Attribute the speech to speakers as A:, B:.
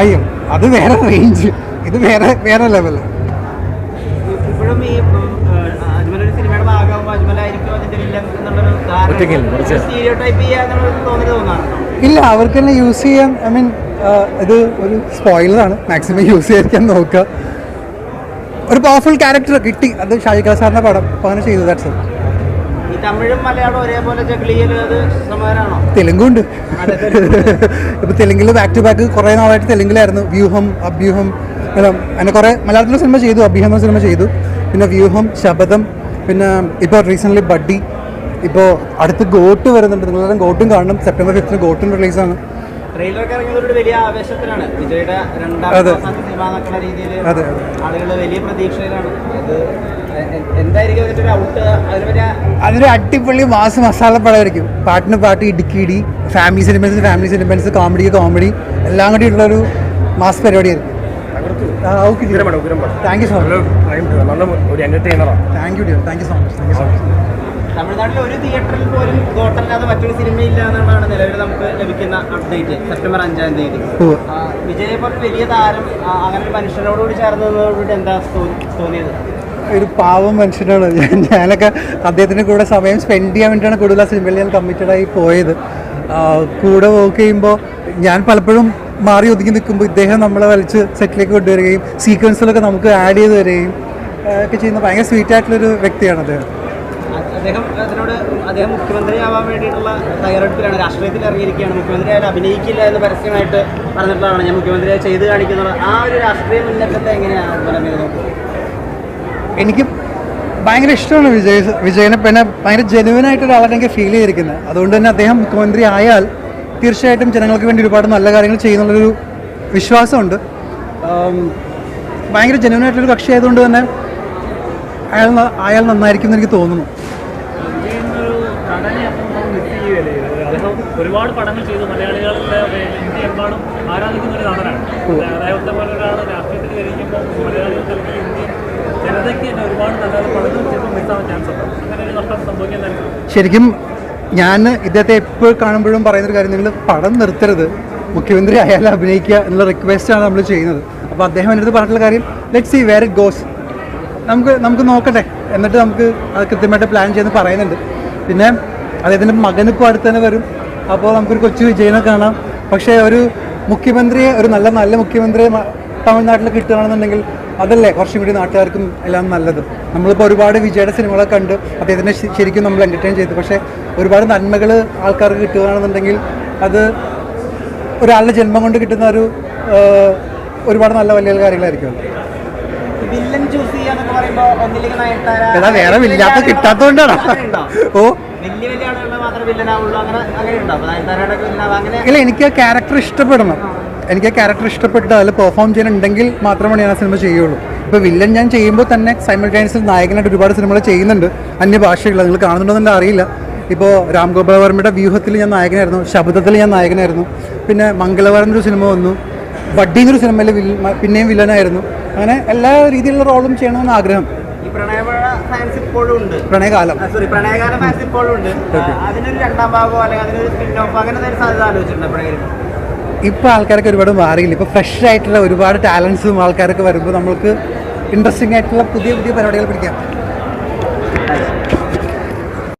A: അയ്യോ അത് വേറെ റേഞ്ച് ഇത് വേറെ വേറെ ലെവൽ ഇല്ല അവർക്ക് തന്നെ യൂസ് ചെയ്യാൻ ഐ മീൻ ഇത് ഒരു സ്പോയിലറാണ് മാക്സിമം യൂസ് ചെയ്യാൻ നോക്കുക. ഒരു പവർഫുൾ ക്യാരക്ടർ കിട്ടി. അത് ഷാജിക സാറിന്റെ പടം. അപ്പോൾ അങ്ങനെ ചെയ്തു ദാറ്റ്സ്
B: തമിഴും മലയാളവും ഒരേപോലെ അത്
A: തെലുങ്കുണ്ട്. ഇപ്പൊ തെലുങ്കിൽ ബാക്ക് ടു ബാക്ക് കുറെ നാളായിട്ട് തെലുങ്കിലായിരുന്നു. വ്യൂഹം അഭ്യൂഹം അങ്ങനെ കുറെ മലയാളത്തിലെ സിനിമ ചെയ്തു അഭ്യൂഹം എന്ന സിനിമ ചെയ്തു. പിന്നെ വ്യൂഹം ശബദം പിന്നെ ഇപ്പോൾ റീസെന്റ്ലി ബഡ്ഡി. ഇപ്പോൾ അടുത്ത് ഗോട്ട് വരുന്നുണ്ട്. നിങ്ങളെല്ലാം ഗോട്ടും കാണണം. സെപ്റ്റംബർ ഫിഫ്റ്റിന് ഗോട്ടും റിലീസാണ്
B: ട്രെയിലറൊക്കെ ഇറങ്ങിയതോട് വലിയ ആവേശത്തിലാണ്. വിജയുടെ രണ്ടാം
A: അതെ.
B: സിനിമ എന്നുള്ള രീതിയിൽ
A: അതെ, അതെ.
B: ആളുകൾ വലിയ പ്രതീക്ഷയിലാണ്. അത്
A: അതൊരു അടിപൊളി മാസ് മസാല പടമായിരിക്കും. പാട്ടിന് പാട്ട് ഇടുക്കി ഇടി ഫാമിലി സിനിമൻസ് ഫാമിലി സിനിമൻസ് കോമഡിക്ക് കോമഡി എല്ലാം കൂടി ഉള്ളൊരു mass പരിപാടിയായിരിക്കും. Thank you so much thank you thank you so much thank you so much
B: തമിഴ്നാട്ടിൽ ഒരു തിയേറ്ററിൽ പോലും ഗോട്ടല്ലാതെ മറ്റൊരു സിനിമയില്ല എന്നുള്ളതാണ് നിലവിൽ നമുക്ക് ലഭിക്കുന്ന അപ്ഡേറ്റ് സെപ്റ്റംബർ അഞ്ചാം തീയതി.
A: ഉവ്വ്.
B: ആ, പോലെ വലിയ താരം അങ്ങനെ ഒരു മനുഷ്യനോടുകൂടി ചേർന്നതോടുകൂടി എന്താ തോന്നി- തോന്നിയത്?
A: ഒരു പാവം മനുഷ്യനാണ്. ഞാനൊക്കെ അദ്ദേഹത്തിന്റെ കൂടെ സമയം സ്പെൻഡ് ചെയ്യാൻ വേണ്ടിയിട്ടാണ് കൂടുതൽ ആ സിനിമയിൽ ഞാൻ കമ്മിറ്റഡായി പോയത്. കൂടെ വർക്ക് ചെയ്യുമ്പോൾ ഞാൻ പലപ്പോഴും മാറി ഒതുങ്ങി നിൽക്കുമ്പോൾ ഇദ്ദേഹം നമ്മളെ വലിച്ച് സെറ്റിലേക്ക് കൊണ്ടുവരികയും സീക്വൻസിലൊക്കെ നമുക്ക് ആഡ് ചെയ്ത് തരികയും ഒക്കെ ചെയ്യുന്ന ഭയങ്കര സ്വീറ്റ് ആയിട്ടുള്ളൊരു വ്യക്തിയാണ് അദ്ദേഹം.
B: അദ്ദേഹം അതിനോട് അദ്ദേഹം മുഖ്യമന്ത്രിയാവാൻ വേണ്ടിയിട്ടുള്ള തയ്യാറെടുപ്പിലാണ്. രാഷ്ട്രീയത്തിൽ ഇറങ്ങിയിരിക്കുകയാണ്. മുഖ്യമന്ത്രിയായിട്ട് അഭിനയിക്കില്ല എന്ന് പരസ്യമായിട്ട് പറഞ്ഞിട്ടുള്ളതാണ്. ഞാൻ മുഖ്യമന്ത്രിയെ ചെയ്ത് കാണിക്കുന്നത്. ആ ഒരു രാഷ്ട്രീയ മുന്നേറ്റത്തെ എങ്ങനെയാണ്? നോക്കുന്നത്
A: എനിക്ക് ഭയങ്കര ഇഷ്ടമാണ് വിജയ് വിജയനെ. പിന്നെ ഭയങ്കര ജെനുവിനായിട്ട് ഒരാളാണ് എനിക്ക് ഫീൽ ചെയ്തിരിക്കുന്നത്. അതുകൊണ്ട് തന്നെ അദ്ദേഹം മുഖ്യമന്ത്രി ആയാൽ തീർച്ചയായിട്ടും ജനങ്ങൾക്ക് വേണ്ടി ഒരുപാട് നല്ല കാര്യങ്ങൾ ചെയ്യുന്നുള്ളൊരു വിശ്വാസമുണ്ട്. ഭയങ്കര ജെനുവിനായിട്ടൊരു കക്ഷി ആയതുകൊണ്ട് തന്നെ അയാൾ അയാൾ നന്നായിരിക്കും എന്ന് എനിക്ക് തോന്നുന്നു.
C: ഒരുപാട് പടങ്ങൾ ചെയ്തു. മലയാളികളുടെ ഇന്ത്യ എമ്പാടും ആരാധിക്കുന്ന ഒരു നടനാണ്. അദ്ദേഹത്തെ പോലെ ഒരാൾ രാഷ്ട്രീയത്തിൽ ധരിക്കുമ്പോൾ മലയാളികൾക്ക്
A: ശരിക്കും ഞാൻ ഇദ്ദേഹത്തെ എപ്പോൾ കാണുമ്പോഴും പറയുന്നൊരു കാര്യം നിങ്ങൾ പടം നിർത്തരുത്. മുഖ്യമന്ത്രി ആയാലും അഭിനയിക്കുക എന്നുള്ള റിക്വസ്റ്റാണ് നമ്മൾ ചെയ്യുന്നത്. അപ്പോൾ അദ്ദേഹം എന്റെ അടുത്ത് പറഞ്ഞിട്ടുള്ള കാര്യം let see where it goes നമുക്ക് നമുക്ക് നോക്കട്ടെ. എന്നിട്ട് നമുക്ക് അത് കൃത്യമായിട്ട് പ്ലാൻ ചെയ്യുന്ന പറയുന്നുണ്ട്. പിന്നെ അദ്ദേഹത്തിന്റെ മകൻ ഇപ്പോൾ അടുത്ത് തന്നെ വരും. അപ്പോൾ നമുക്കൊരു കൊച്ചു വിജയനെ കാണാം. പക്ഷേ ഒരു മുഖ്യമന്ത്രിയെ ഒരു നല്ല നല്ല മുഖ്യമന്ത്രിയെ തമിഴ്നാട്ടിൽ കിട്ടുകയാണെന്നുണ്ടെങ്കിൽ അതല്ലേ കുറച്ചും കൂടി നാട്ടുകാർക്കും എല്ലാം നല്ലത്. നമ്മളിപ്പോൾ ഒരുപാട് വിജയുടെ സിനിമകളൊക്കെ കണ്ട് അദ്ദേഹത്തിനെ ശരിക്കും നമ്മൾ എന്റർടൈൻ ചെയ്തു. പക്ഷേ ഒരുപാട് നന്മകൾ ആൾക്കാർക്ക് കിട്ടുകയാണെന്നുണ്ടെങ്കിൽ അത് ഒരാളുടെ ജന്മം കൊണ്ട് കിട്ടുന്ന ഒരു ഒരുപാട് നല്ല വലിയ കാര്യങ്ങളായിരിക്കും എടാ വേറെ വില്ലാത്ത കിട്ടാത്തതുകൊണ്ടാണ് ഓ. ഇല്ല എനിക്ക് ആ ക്യാരക്ടർ ഇഷ്ടപ്പെടണം. എനിക്ക് ആ ക്യാരക്ടർ ഇഷ്ടപ്പെട്ട് അതിൽ പെർഫോം ചെയ്യുന്നുണ്ടെങ്കിൽ മാത്രമാണ് ഞാൻ ആ സിനിമ ചെയ്യുള്ളൂ. ഇപ്പോൾ വില്ലൻ ഞാൻ ചെയ്യുമ്പോൾ തന്നെ സൈമിൾട്ടൈനസിൽ നായകനായിട്ട് ഒരുപാട് സിനിമകൾ ചെയ്യുന്നുണ്ട്. അന്യഭാഷകൾ നിങ്ങൾ കാണുന്നുണ്ടോയെന്ന് അറിയില്ല. ഇപ്പോൾ രാം ഗോപാൽ വർമ്മയുടെ വ്യൂഹത്തിൽ ഞാൻ നായകനായിരുന്നു. ശബ്ദത്തിൽ ഞാൻ നായകനായിരുന്നു. പിന്നെ മംഗലവാരം എന്നൊരു സിനിമ വന്നു വഡ്ഡി എന്നൊരു സിനിമയിൽ വില്ല പിന്നെയും വില്ലനായിരുന്നു അങ്ങനെ എല്ലാ രീതിയിലുള്ള റോളും ചെയ്യണമെന്ന് ആഗ്രഹം. പ്രണയകാലം.
B: സോറി പ്രണയകാല ഫാൻസ് ഇപ്പോഴും ഉണ്ട്. അതിനൊരു രണ്ടാം ഭാഗമോ അല്ലെങ്കിൽ അതിനൊരു സ്പിൻ ഓഫ് അങ്ങനത്തെ ഒരു സാധ്യത ആലോചിച്ചിട്ടുണ്ട് എപ്പോഴെങ്കിലും?
A: ഇപ്പോൾ ആൾക്കാരൊക്കെ ഒരുപാട് മാറിയില്ല. ഇപ്പോൾ ഫ്രഷ് ആയിട്ടുള്ള ഒരുപാട് ടാലൻസും ആൾക്കാരൊക്കെ വരുമ്പോൾ നമ്മൾക്ക് ഇൻട്രസ്റ്റിംഗ് ആയിട്ടുള്ള പുതിയ പുതിയ പരിപാടികൾ പിടിക്കാം.